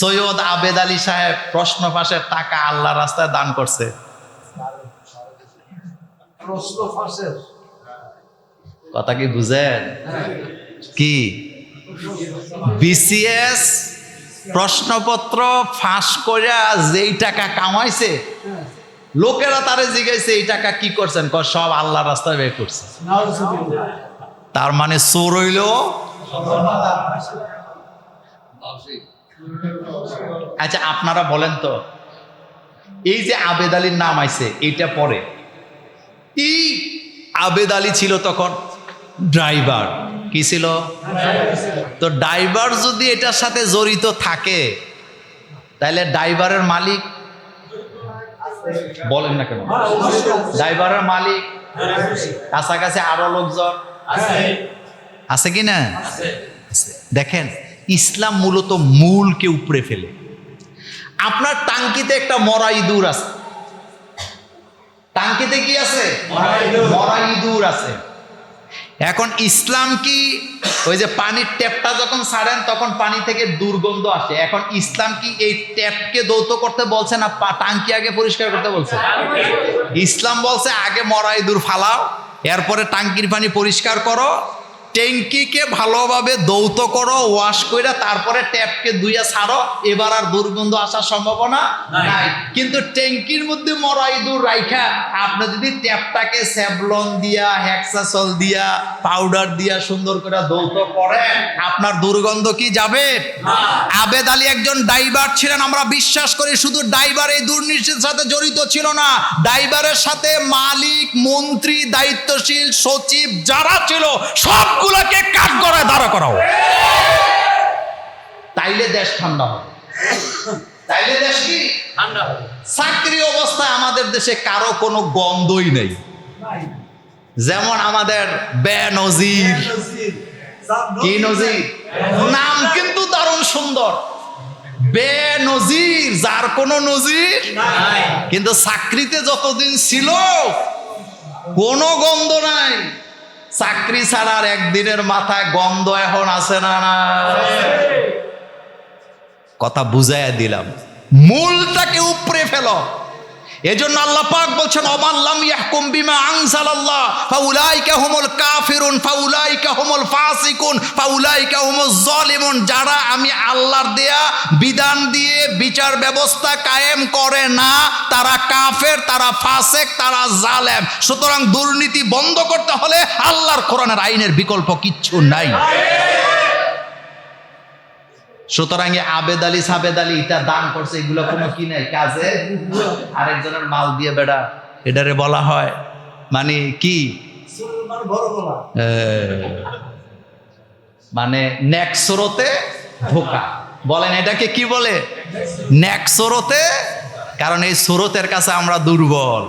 সৈয়দ আবেদ আলী সাহেব প্রশ্ন ফাঁসের টাকা আল্লাহ রাস্তায় দান করছে। প্রশ্ন ফাঁসের কথা কি বুঝেন? কি? বিসিএস প্রশ্নপত্র ফাঁস করে যেই টাকা কামাইছে লোকেরা তারে জিজ্ঞাসা এই টাকা কি করছেন? কয় সব আল্লাহ রাস্তায় বের করছে। তার মানে চোর হইল আচ্ছা আপনারা বলেন তো, এই যে আবেদ আলীর নাম আইছে, এইটা পরে। এই আবেদ আলী ছিল তখন ড্রাইভার। কি ছিল? তো ড্রাইভার যদি এটার সাথে জড়িত থাকে, তাহলে ড্রাইভারের মালিক, বলেন না কেন? ড্রাইভারের মালিক, কাছাকাছি আরও লোকজন, আছে কি না? দেখেন ইসলাম মূলত মূলকে উপড়ে ফেলে। আপনার টাঙ্কিতে একটা মরা ইঁদুর আছে। টাঙ্কিতে কি আছে? মরা ইঁদুর। আছে। এখন ইসলাম কি ওই যে পানির ট্যাপটা যখন ছাড়েন তখন পানি থেকে দুর্গন্ধ আসে। এখন ইসলাম কি এই ট্যাপকে দৌত করতে বলছে না টাঙ্কি আগে পরিষ্কার করতে বলছে? ইসলাম বলছে আগে মরা ইঁদুর ফালাও এরপরে টাঙ্কির পানি পরিষ্কার করো ট্যাঙ্কিকে ভালোভাবে দৌত করো ওয়াশ করে তারপরে ট্যাপকে ধুইয়া ছাড়ো এবার আর দুর্গন্ধ আসার সম্ভাবনা নাই। কিন্তু ট্যাঙ্কির মধ্যে মরা ইঁদুর রাইখা আপনি যদি ট্যাপটাকে স্যাভলন দিয়া হ্যাক্সাসল দিয়া পাউডার দিয়া সুন্দর করে দৌত করেন আপনার দুর্গন্ধ কি যাবে? আবেদ আলী একজন ড্রাইভার ছিলেন আমরা বিশ্বাস করি শুধু ড্রাইভার এই দুর্নীতির সাথে জড়িত ছিল না। ড্রাইভারের সাথে মালিক মন্ত্রী দায়িত্বশীল সচিব যারা ছিল সবগুলোকে কাঠ গড়ায় দাঁড়া করাও। তাইলে দেশ ঠান্ডা হবে। তাইলে দেশ কি? ঠান্ডা হবে। চাকরি অবস্থায় আমাদের দেশে কারও কোনো গন্ধই নেই। যেমন আমাদের বেনজির কি নজির? নাম কিন্তু দারুণ সুন্দর। বে নজির যার কোনো নজির কিন্তু চাকরিতে যতদিন ছিল কোনো গন্ধ নাই। চাকরি ছাড়ার একদিনের মাথায় গন্ধ এখন আছে না না? কথা বুঝাইয়া দিলাম। মূলটাকে উপরে ফেলো। এজন্য আল্লাহ পাক বলছেন অমাল্লাম ইয়াহকুম বিমা আনজালাল্লাহ, ফাউলাইকা হুমুল কাফিরুন, ফাউলাইকা হুমুল ফাসিকুন, ফাউলাইকা হুমুজ জালিমুন। যারা আমি আল্লাহর দেয়া বিধান দিয়ে বিচার ব্যবস্থা কায়েম করে না, তারা কাফের, তারা ফাসেক, তারা জালেম। সুতরাং দুর্নীতি বন্ধ করতে হলে আল্লাহর কোরআনের আইনের বিকল্প কিচ্ছু নাই। সুতরাং আবেদ আলী সাবেদ আলী এটা দান করছে, এগুলো কোনো কি নাই, কাজে? আরেকজনের মাল দিয়ে বেড়া, এটারে বলা হয়। মানে কি? মানে নেক্সরোতে ধোকা। বলেন, এটাকে কি বলে? নেক্সরোতে কারণ এই সুরতের কাছে আমরা দুর্বল।